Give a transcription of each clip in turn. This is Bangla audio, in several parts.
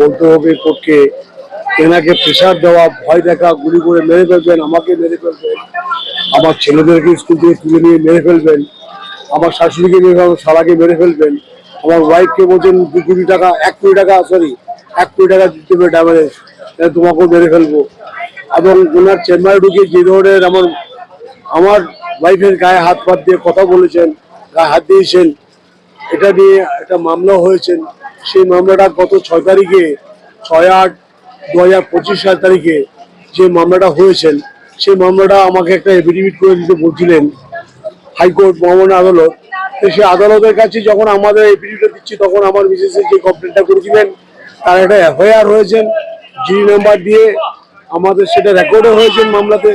বলতে হবে কোর্টকে, এনাকে প্রেশার দেওয়া, ভয় দেখা, গুলি করে মেরে ফেলবেন, আমাকে মেরে ফেলবেন, আমার ছেলেদেরকে স্কুল থেকে তুলে নিয়ে মেরে ফেলবেন, আমার শাশুড়িকে মেরে ফেলবেন, শালাকে মেরে ফেলবেন, আমার ওয়াইফকে বলছেন দু কোটি টাকা, এক কোটি টাকা সরি এক কোটি টাকা দিতে হবে ড্যামেজ তোমাকেও মেরে ফেলব। এবং ওনার চেম্বারে ঢুকে যে ধরনের আমার আমার ওয়াইফের গায়ে হাত পাত দিয়ে কথা বলেছেন, গায়ে হাত দিয়েছেন, এটা নিয়ে একটা মামলা হয়েছে। সেই মামলাটা গত ছয় তারিখে, ছয় আট দু হাজার পঁচিশ সাল তারিখে যে মামলাটা হয়েছেন, সেই মামলাটা আমাকে একটা এফিডেভিট করে দিতে বলছিলেন হাইকোর্ট মহামান্য আদালত। তো সেই আদালতের কাছে যখন আমাদের এফিডেভিটটা দিচ্ছি, তখন আমার বিশেষে যে কমপ্লেনটা করেছিলেন, তার একটা এফআইআর হয়েছেন জিডি নাম্বার দিয়ে আমাদের সেটা রেকর্ডও হয়েছেন মামলাতে।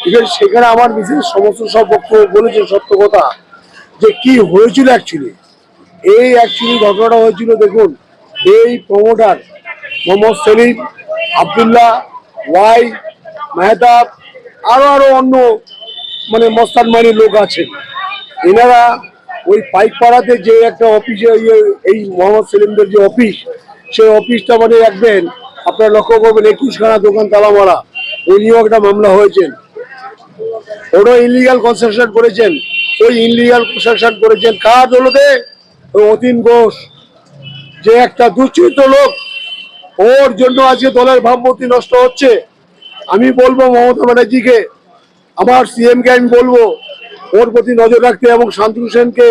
ঠিক আছে সেখানে আমার বিশেষ সমস্ত সব বক্তব্য বলেছেন সত্য কথা, যে কি হয়েছিল অ্যাকচুয়ালি এই অ্যাকচুয়ালি ঘটনাটা হয়েছিল, দেখুন, এই প্রমোটার মোহাম্মদ সেলিম, আবদুল্লাহ, ওয়াই, মেহতাব, আরও আরও অন্য মানে মস্তানমানি লোক আছেন এনারা ওই পাইক পাড়াতে যে একটা অফিসে ইয়ে- এই মোহাম্মদ সেলিমদের যে অফিস সেই অফিসটা মানে রাখবেন, আপনারা লক্ষ্য করবেন, একুশখানা দোকান তালা মারা ওই নিয়েও একটা মামলা হয়েছেন। ওরা ইলিগাল কনস্ট্রাকশন করেছেন, ওই ইলিগাল কনস্ট্রাকশন করেছেন। কার দৌলতে? অতীন ঘোষ, যে একটা দুশ্চিত লোক, ওর জন্য আজকে দলের ভাবমূর্তি নষ্ট হচ্ছে। আমি বলব মমতা ব্যানার্জিকে আমার সিএম কে আমি বলব, ওর প্রতি নজর রাখতে এবং শান্তনু সেনকে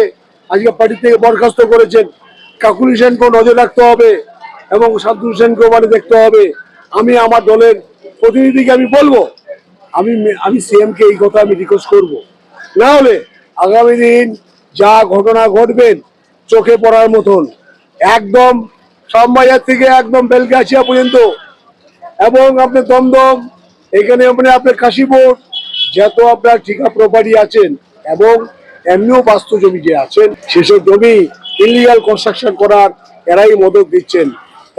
আজকে পার্টি থেকে বরখাস্ত করেছেন। কাকুলি সেনকেও নজর রাখতে হবে এবং শান্তনু সেনকেও মানে দেখতে হবে। আমি আমার দলের প্রতিনিধিকে আমি বলব, আমি আমি সিএম কে এই কথা আমি রিকোয়েস্ট করব। না হলে আগামী দিন যা ঘটনা ঘটবেন চোখে পড়ার মতন। একদম শ্যামবাজার থেকে একদম বেলগাছিয়া পর্যন্ত। এবং আপনার দমদম, এখানে মানে আপনার কাশীপুর যত আপনার ঠিকা প্রপার্টি আছেন এবং এমনিও বাস্তু জমি যে আছেন, সেসব জমি ইলিগাল কনস্ট্রাকশন করার এরাই মদত দিচ্ছেন।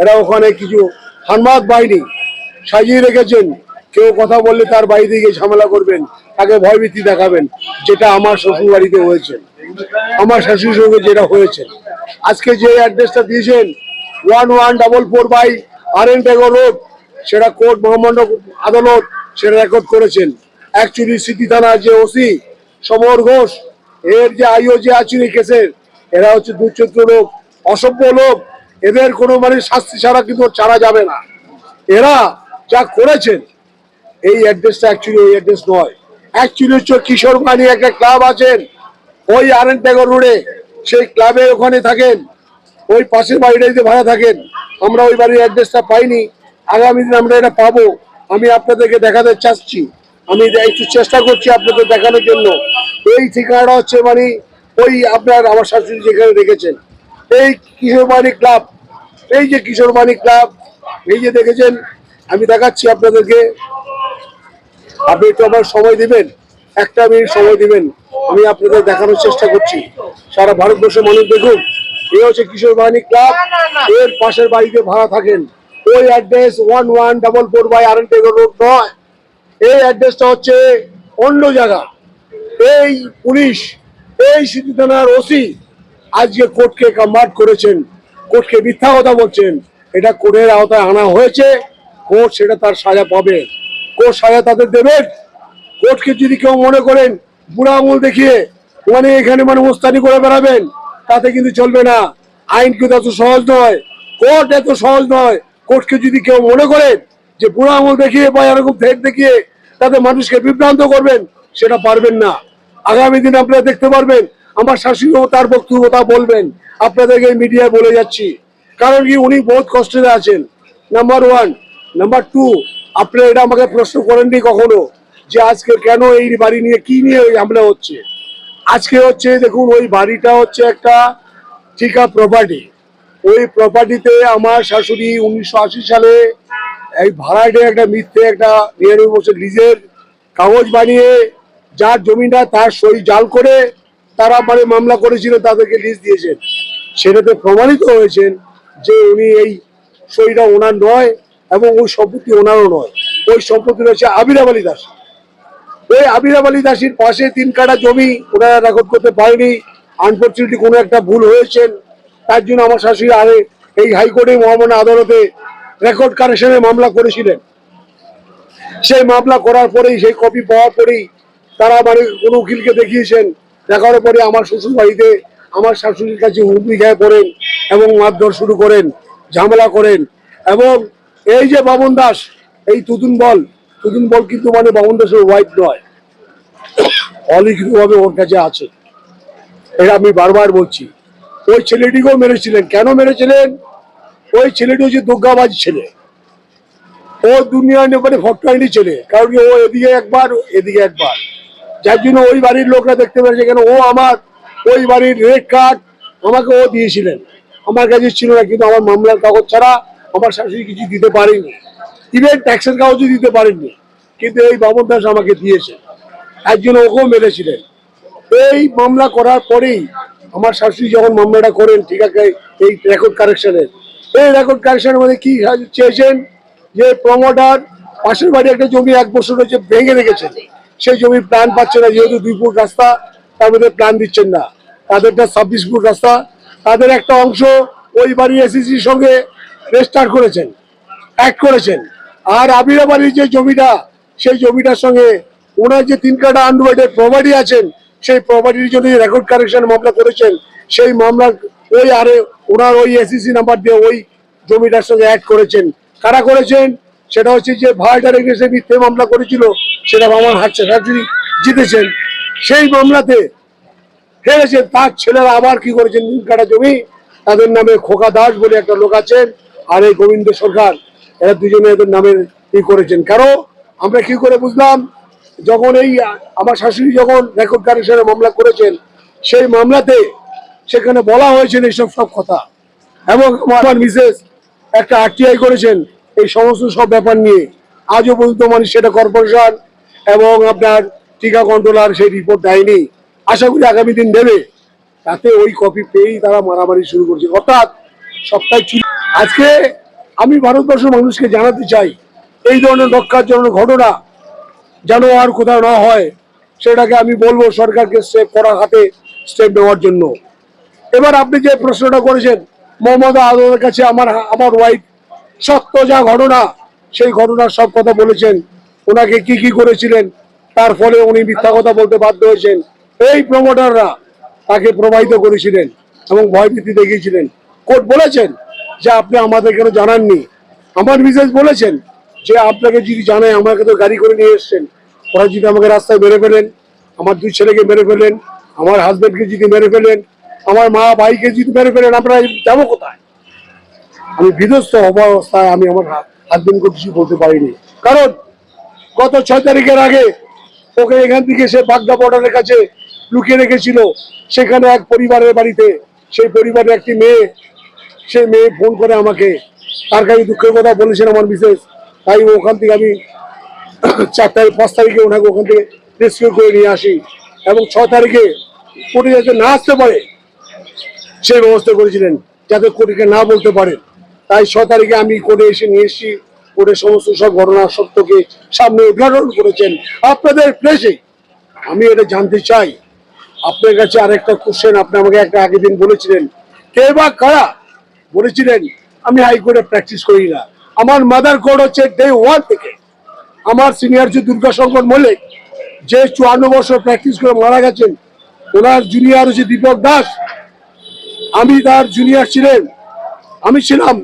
এরা ওখানে কিছু হানমাদ বাহিনী সাজিয়ে রেখেছেন। কেউ কথা বললে তার বাড়ি গিয়ে ঝামেলা করবেন, তাকে ভয়ভীতি দেখাবেন, যেটা আমার শ্বশুর বাড়িতে হয়েছে। আমার শাশুড়ির সঙ্গে যেটা হয়েছে। আজকে যে অ্যাড্রেসটা দিয়েছেন one one double four by R N road সেটা কোর্ট মহামান্য আদালত সেটা রেকর্ড করেছেন। অ্যাকচুয়ালি সিটি থানার যে ওসি সমর ঘোষ, এর যে আইও যে আচুরি কেসের, এরা হচ্ছে দুচরিত্র লোক, অসভ্য লোক, এদের কোনো মানে শাস্তি ছাড়া কিন্তু ছাড়া যাবে না। এরা যা করেছেন এই অ্যাড্রেসটা অ্যাকচুয়ালি ওই অ্যাড্রেস নয়। অ্যাকচুয়ালি হচ্ছে কিশোর বাণী একটা ক্লাব আছেন, ওই আর এন রোডে সেই ক্লাবে ওখানে থাকেন, ওই পাশের বাড়িটাতে ভাড়া থাকেন। আমরা ওই বাড়ির অ্যাড্রেসটা পাইনি। আগামী দিন আমরা এটা পাবো। আমি আপনাদেরকে দেখাতে চাচ্ছি। আমি একটু চেষ্টা করছি আপনাদের দেখানোর জন্য। এই ঠিকানাটা হচ্ছে মানে ওই আপনার আমার শাশুড়ি যেখানে রেখেছেন। এই কিশোরবাণী ক্লাব এই যে কিশোরবাণী ক্লাব এই যে দেখেছেন? আমি দেখাচ্ছি আপনাদেরকে। আপনি একটু আমার সময় দিবেন? একটা মিনিট সময় দিবেন। আমি আপনাদের দেখানোর চেষ্টা করছি। সারা ভারতবর্ষের মানুষ দেখুন, এ হচ্ছে কিশোর বাহিনী ক্লাব। এর পাশের বাড়িতে ভাড়া থাকেন। ওই address one one double four by R road নয়। এই অ্যাড্রেসটা হচ্ছে অন্য জায়গা। এই পুলিশ, এই সিদ্ধি থানার ওসি আজকে কোর্টকে কনভার্ট করেছেন। কোর্টকে মিথ্যা কথা বলছেন। এটা কোর্টের আওতায় আনা হয়েছে। কোর্ট সেটা তার সাজা পাবে। কোর্ট সাজা তাদের দেবেন। কোর্টকে যদি কেউ মনে করেন বুড়া আঙুল দেখিয়ে মানে এখানে মানে মোস্তানি করে বেড়াবেন, তাতে কিন্তু চলবে না। আইন কিন্তু এত সহজ নয়। কোর্ট এত সহজ নয়। কোর্টকে যদি কেউ মনে করেন যে বুড়া আঙুল দেখিয়ে বা এরকম থ্রেট দেখিয়ে তাতে মানুষকে বিভ্রান্ত করবেন, সেটা পারবেন না। আগামী দিন আপনারা দেখতে পারবেন, আমার শাশুড়িও তার বক্তব্য তা বলবেন। আপনাদেরকে মিডিয়ায় বলে যাচ্ছি। কারণ কি উনি বহুত কষ্টে আছেন। নাম্বার ওয়ান নাম্বার টু আপনি এটা আমাকে প্রশ্ন করেননি কখনো যে আজকে কেন এই বাড়ি নিয়ে কি নিয়ে ওই হামলা হচ্ছে? আজকে হচ্ছে, দেখুন, ওই বাড়িটা হচ্ছে একটা ঠিকা প্রপার্টি ওই প্রপার্টিতে আমার শাশুড়ি উনিশশো আশি সালে এই ভাড়াটে একটা মিথ্যে একটা নিরানব্বই বছর লিজের কাগজ বানিয়ে যার জমিটা তার সই জাল করে তারা মানে মামলা করেছিল, তাদেরকে লিজ দিয়েছেন। সেটাতে প্রমাণিত হয়েছেন যে উনি এই সইটা ওনার নয় এবং ওই সম্পত্তি ওনারও নয়। ওই সম্পত্তি রয়েছে আবিরাম আলী দাস। ওই আবিরাম আলী দাসির পাশে তিন কাটা জমি ওনারা রেকর্ড করতে পারেনি। আনফর্চুনেটলি কোনো একটা ভুল হয়েছেন তার জন্য আমার শাশুড়ি আরে এই হাইকোর্টে মহামান্য আদালতে রেকর্ড কারেকশনের মামলা করেছিলেন। সেই মামলা করার পরেই, সেই কপি পাওয়ার পরেই তারা মানে কোনো উকিলকে দেখিয়েছেন। দেখার পরে আমার শ্বশুর বাড়িতে আমার শাশুড়ির কাছে হুমকি খেয়ে পড়েন এবং মারধর শুরু করেন, ঝামেলা করেন এবং এই যে বামন দাস, এই তুতুন বল তুতুন বল কিন্তু মানে বামন দাসের ওয়াইফ নয়। অলিখিতভাবে ওর কাছে আছে। এটা আমি বারবার বলছি। ওই ছেলেটিকেও মেরেছিলেন। কেন মেরেছিলেন? ওই ছেলেটি হচ্ছে দুর্গাবাজ ছেলে। ও দুনিয়া নেপালে ফটকাইনি ছেলে। কারণ ও এদিকে একবার এদিকে একবার। যার জন্য ওই বাড়ির লোকরা দেখতে পেরেছে কেন ও আমার, ওই বাড়ির রেড কার্ড আমাকে ও দিয়েছিলেন। আমার কাছে ছিল না, কিন্তু আমার মামলার কাগজ ছাড়া আমার শাশুড়ি কিছু দিতে পারেনি। ইভেন ট্যাক্সের কাগজও দিতে পারেননি। কিন্তু এই বাবন দাস আমাকে দিয়েছে। একজন ওকেও মেরেছিলেন। এই মামলা করার পরেই আমার শাশুড়ি যখন মামলাটা করেন, ঠিক আছে, এই রেকর্ড কারেকশনের এই রেকর্ড কারেকশনের মধ্যে কি চেয়েছেন? যে প্রমোটার পাশের বাড়ি একটা জমি এক বছর হচ্ছে ভেঙে রেখেছেন সেই জমি প্ল্যান পাচ্ছে না, যেহেতু দুই ফুট রাস্তা, তার মধ্যে প্ল্যান দিচ্ছেন না। তাদেরটা ছাব্বিশ ফুট রাস্তা। তাদের একটা অংশ ওই বাড়ি এসিসির সঙ্গে রেজিস্টার করেছেন অ্যাড করেছেন। আর আবিরা বাড়ির যে জমিটা, সেই জমিটার সঙ্গে ওনার যে তিন কাটা আন্ডুয়াইডের প্রপার্টি আছেন, সেই প্রপার্টির জন্য রেকর্ড কারেকশন মামলা করেছেন। সেই মামলার ওই আরে ওনার ওই এসিসি নাম্বার দিয়ে ওই জমিটার সঙ্গে অ্যাড করেছেন। কারা করেছেন? সেটা হচ্ছে যে ভাড়াটার এগেছে মিথ্যে মামলা করেছিল, সেটা আমার শাশুড়ি জিতেছেন। সেই মামলাতে হেরেছেন, তার ছেলেরা আবার কি করেছেন? তিন কাটা জমি, তাদের নামে খোকা দাস বলে একটা লোক আছেন আর এই গোবিন্দ সরকার, এরা দুজনে এদের নামে ই করেছেন। কারণ আমরা কি করে বুঝলাম? যখন এই আমার শাশুড়ি যখন রেকর্ড কারেকশনের মামলা করেছেন, সেই মামলাতে সেখানে বলা হয়েছিল এইসব সব কথা। এবং আমার মিসেস একটা আরটিআই করেছেন এই সমস্ত সব ব্যাপার নিয়ে। আজও পর্যন্ত মানে সেটা কর্পোরেশন এবং আপনার টিকা কন্ট্রোলার সেই রিপোর্ট দেয়নি। আশা করি আগামী দিন দেবে। তাতে ওই কপি পেয়েই তারা মারামারি শুরু করছে। অর্থাৎ সপ্তাহে চুরি আজকে আমি ভারতবর্ষের মানুষকে জানাতে চাই, এই ধরনের রক্ষার ঘটনা যেন আর কোথাও না হয়, সেটাকে আমি বলব সরকারকে স্টেপ করার হাতে স্টেপ নেওয়ার জন্য। এবার আপনি যে প্রশ্নটা করেছেন মোহাম্মদ আদমের কাছে আমার আমার ওয়াইফ সত্য যা ঘটনা, সেই ঘটনার সব কথা বলেছেন। ওনাকে কি কি করেছিলেন, তার ফলে উনি মিথ্যা কথা বলতে বাধ্য হয়েছেন। এই প্রমোটাররা তাকে প্রবাহিত করেছিলেন এবং ভয়ভীতি দেখিয়েছিলেন। কোর্ট বলেছেন যে আপনি আমাদের কেন জানাননি? আমার বিশেষ বলেছেন যে আপনাকে যদি জানায়, আমাকে তো গাড়ি করে নিয়ে এসছেন। ওরা যদি আমাকে রাস্তায় মেরে ফেলেন, আমার দুই ছেলেকে মেরে ফেলেন, আমার হাজবেন্ডকে যদি মেরে ফেলেন, আমার মা ভাইকে যদি মেরে ফেলেন, আমরা যাব কোথায়? আমি বিধ্বস্ত অবস্থায় আমি আমার হাজবেন্ডকে কিছু বলতে পারিনি। কারণ গত ছয় তারিখের আগে ওকে এখান থেকে সে বাগদা বর্ডারের কাছে লুকিয়ে রেখেছিল। সেখানে এক পরিবারের বাড়িতে, সেই পরিবারের একটি মেয়ে সেই মেয়ে ফোন করে আমাকে। তার কাছে দুঃখের কথা বলেছেন আমার বিশেষ তাই ওখান থেকে আমি চার তারিখ, পাঁচ তারিখে ওনাকে ওখান থেকে রেস্কিউ করে নিয়ে আসি। এবং ছ তারিখে কোটি যাতে না আসতে পারে, সেই ব্যবস্থা করেছিলেন, যাতে কোটিকে না বলতে পারে। তাই ছ তারিখে আমি কোর্টে এসে নিয়ে এসেছি। কোর্টের সমস্ত সব ঘটনা সত্যকে সামনে উদ্ঘাটন করেছেন। আপনাদের প্লেসে আমি এটা জানতে চাই। আপনার কাছে আরেকটা কোশ্চেন আপনি আমাকে একটা আগের দিন বলেছিলেন। কে বা কারা বলেছিলেন, আমি হাইকোর্টে প্র্যাকটিস করি না। আমার মাদার কোর্ট হচ্ছে ডে ওয়ান থেকে। আমার সিনিয়র যে দুর্গাশঙ্কর মল্লিক, যে চুয়ান্ন বছর প্র্যাকটিস করে মারা গেছেন, ওনার জুনিয়র হচ্ছে দীপক দাস। আমি তার জুনিয়র ছিলেন। আমি ছিলাম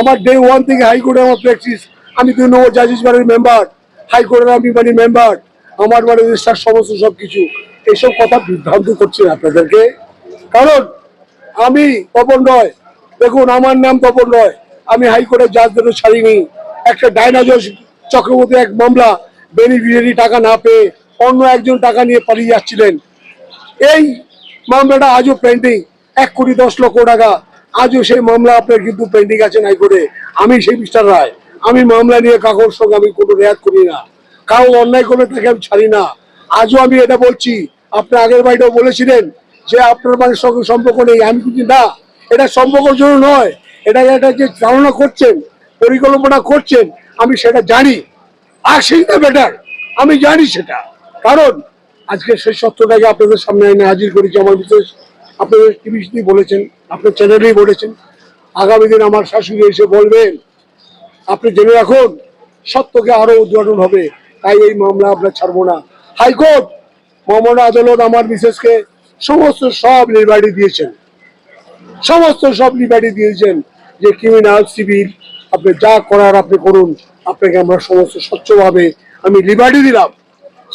আমার ডে ওয়ান থেকে হাইকোর্টে আমার প্র্যাকটিস। আমি দুই নম্বর জাজিস বাড়ির মেম্বার হাইকোর্টের আমি বাড়ির মেম্বার আমার বাড়ির রেজিস্টার সমস্ত সব কিছু এইসব কথা বিভ্রান্ত করছি আপনাদেরকে। কারণ আমি তপন রয় দেখুন, আমার নাম তপন রয়। আমি হাইকোর্টের জাজদের ছাড়িনি। একটা ডাইনাজস চক্রবর্তী এক মামলা বেনিফিশিয়ারি টাকা না পেয়ে অন্য একজন টাকা নিয়ে পালিয়ে যাচ্ছিলেন। এই মামলাটা আজও পেন্ডিং এক কোটি দশ লক্ষ টাকা। আজও সেই মামলা আপনার কিন্তু পেন্ডিং আছে হাইকোর্টে। আমি সেই মিস্টার রায়। আমি মামলা নিয়ে কাগজ সঙ্গে আমি কোনো রেয়াত করি না। কাউ অন্যায় করলে তাকে আমি ছাড়ি না। আজও আমি এটা বলছি। আপনি আগের বাড়িটাও বলেছিলেন যে আপনার বাড়ির সঙ্গে সম্পর্ক নেই। আমি কিন্তু না। এটা সম্পর্কের জন্য নয়। এটা এটা যে ধারণা করছেন, পরিকল্পনা করছেন, আমি সেটা জানি। আর সেইটা বেটার আমি জানি সেটা। কারণ আজকে সেই সত্যটাকে আপনাদের সামনে এনে হাজির করেছি আমার বিশেষ। আপনাদের টিভি বলেছেন, আপনার চ্যানেলেই বলেছেন। আগামী দিন আমার শাশুড়ি এসে বলবেন, আপনি জেনে রাখুন, সত্যকে আরও উদ্ঘাটন হবে। তাই এই মামলা আপনার ছাড়বো না। হাইকোর্ট, মামলা আদালত আমার বিশেষকে সমস্ত সব লিবার্টি দিয়েছেন। সমস্ত সব লিবার্টি দিয়েছেন যে ক্রিমিনাল সিভিল আপনি যা করার আপনি করুন, আপনাকে আমরা সমস্ত স্বচ্ছভাবে আমি লিবার্টি দিলাম।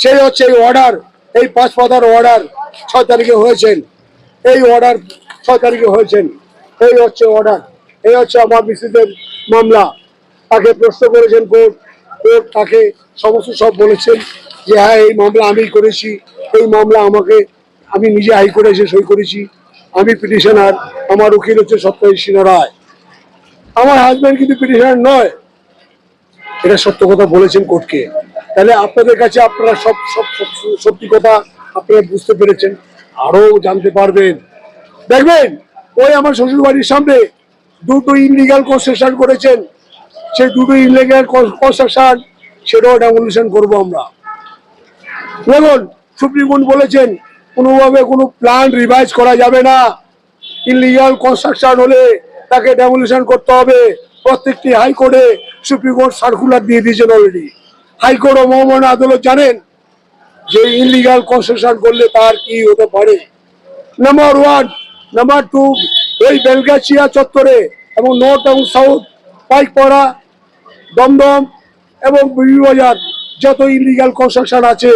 সেই হচ্ছে এই অর্ডার এই পাঁচ পাতার অর্ডার ছয় তারিখে হয়েছেন। এই অর্ডার ছয় তারিখে হয়েছেন। এই হচ্ছে অর্ডার এই হচ্ছে আমার মিসেসের মামলা। তাকে প্রশ্ন করেছেন কোর্ট কোর্ট তাকে সমস্ত সব বলেছেন যে হ্যাঁ এই মামলা আমি করেছি, এই মামলা আমাকে, আমি নিজে হাইকোর্টে এসে সই করেছি। আমি পিটিশনার আমার উকিল হচ্ছে সত্যজিৎ সিনহ রায়। আমার হাজব্যান্ড কিন্তু পিটিশনার নয়। এটা সত্য কথা বলেছেন কোর্টকে। তাহলে আপনাদের কাছে আপনারা সব সব সত্যি কথা আপনারা বুঝতে পেরেছেন আরও জানতে পারবেন। দেখবেন, ওই আমার শ্বশুর বাড়ির সামনে দুটো ইনলিগাল কনস্ট্রাকশন করেছেন। সেই দুটো ইনলিগাল কনস্ট্রাকশন সেটাও ডেমোলিশন করব আমরা। দেখুন, সুপ্রিম কোর্ট বলেছেন কোনোভাবে কোনো প্ল্যান রিভাইজ করা যাবে না। ইলিগাল কনস্ট্রাকশন হলে তাকে ডেমোলিশন করতে হবে। প্রত্যেকটি হাইকোর্টে সুপ্রিম কোর্ট সার্কুলার দিয়ে দিয়েছেন অলরেডি হাইকোর্ট ও মহামান্য আদালত জানেন যে ইলিগাল কনস্ট্রাকশন করলে তার কি হতে পারে? নাম্বার ওয়ান নাম্বার টু এই বেলগাছিয়া চত্বরে এবং নর্থ এবং সাউথ পাইকপাড়া, দমদম এবং বাজার যত ইলিগাল কনস্ট্রাকশন আছে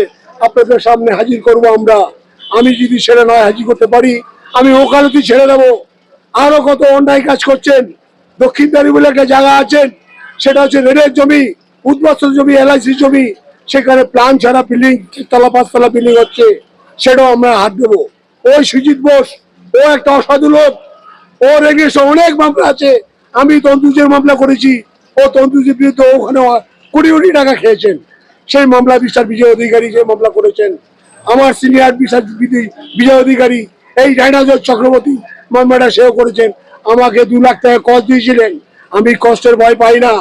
আপনাদের সামনে হাজির করব আমরা। আমি যদি ছেড়ে নয় হাজির করতে পারি, আমি ওকালতি ছেড়ে দেবো। আরও কত অন্যায় কাজ করছেন, দক্ষিণ দারি বলে একটা জায়গা আছেন, সেটা হচ্ছে রেডের জমি, উদ্বাস্ত জমি এলআইসি জমি, সেখানে প্ল্যান ছাড়া বিল্ডিং তলা পাঁচতলা বিল্ডিং হচ্ছে, সেটাও আমরা হাত দেবো। ওই সুজিত বোস, ও একটা অসাধু লোক ওর এগেন্সে অনেক মামলা আছে, আমি তন্তুজের মামলা করেছি, ও তন্তুজের বিরুদ্ধে ওখানে কোটি কোটি টাকা খেয়েছেন। সেই মামলা বিচার বিজয় অধিকারী যে মামলা করেছেন আমার সিনিয়র বিজয় অধিকারী এই ডাইনাজর চক্রবর্তী মামলাটা সেও করেছেন। আমাকে দু লাখ টাকা কষ্ট দিয়েছিলেন। আমি কষ্টের ভয় পাই না,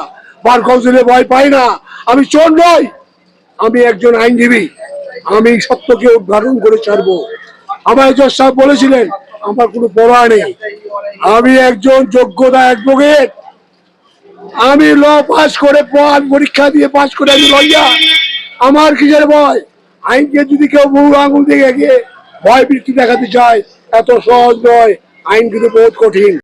বার কাউন্সিলের ভয় পাই না। আমি চোর নই, আমি একজন আইনজীবী। আমি সত্যকে উদ্ঘাটন করে ছাড়বো। আমার জজ সাহেব বলেছিলেন, আমার কোনো পড়া নেই। আমি একজন যোগ্যতা অ্যাডভোকেট। আমি ল পাস করে পরীক্ষা দিয়ে পাস করে আমি লইয়া। আমার কিসের ভয়? আইনকে যদি কেউ বহু আঙুল দিয়ে ভয় বৃত্তি দেখাতে চায়, এত সহজ নয়। আইন কিন্তু বহুত কঠিন।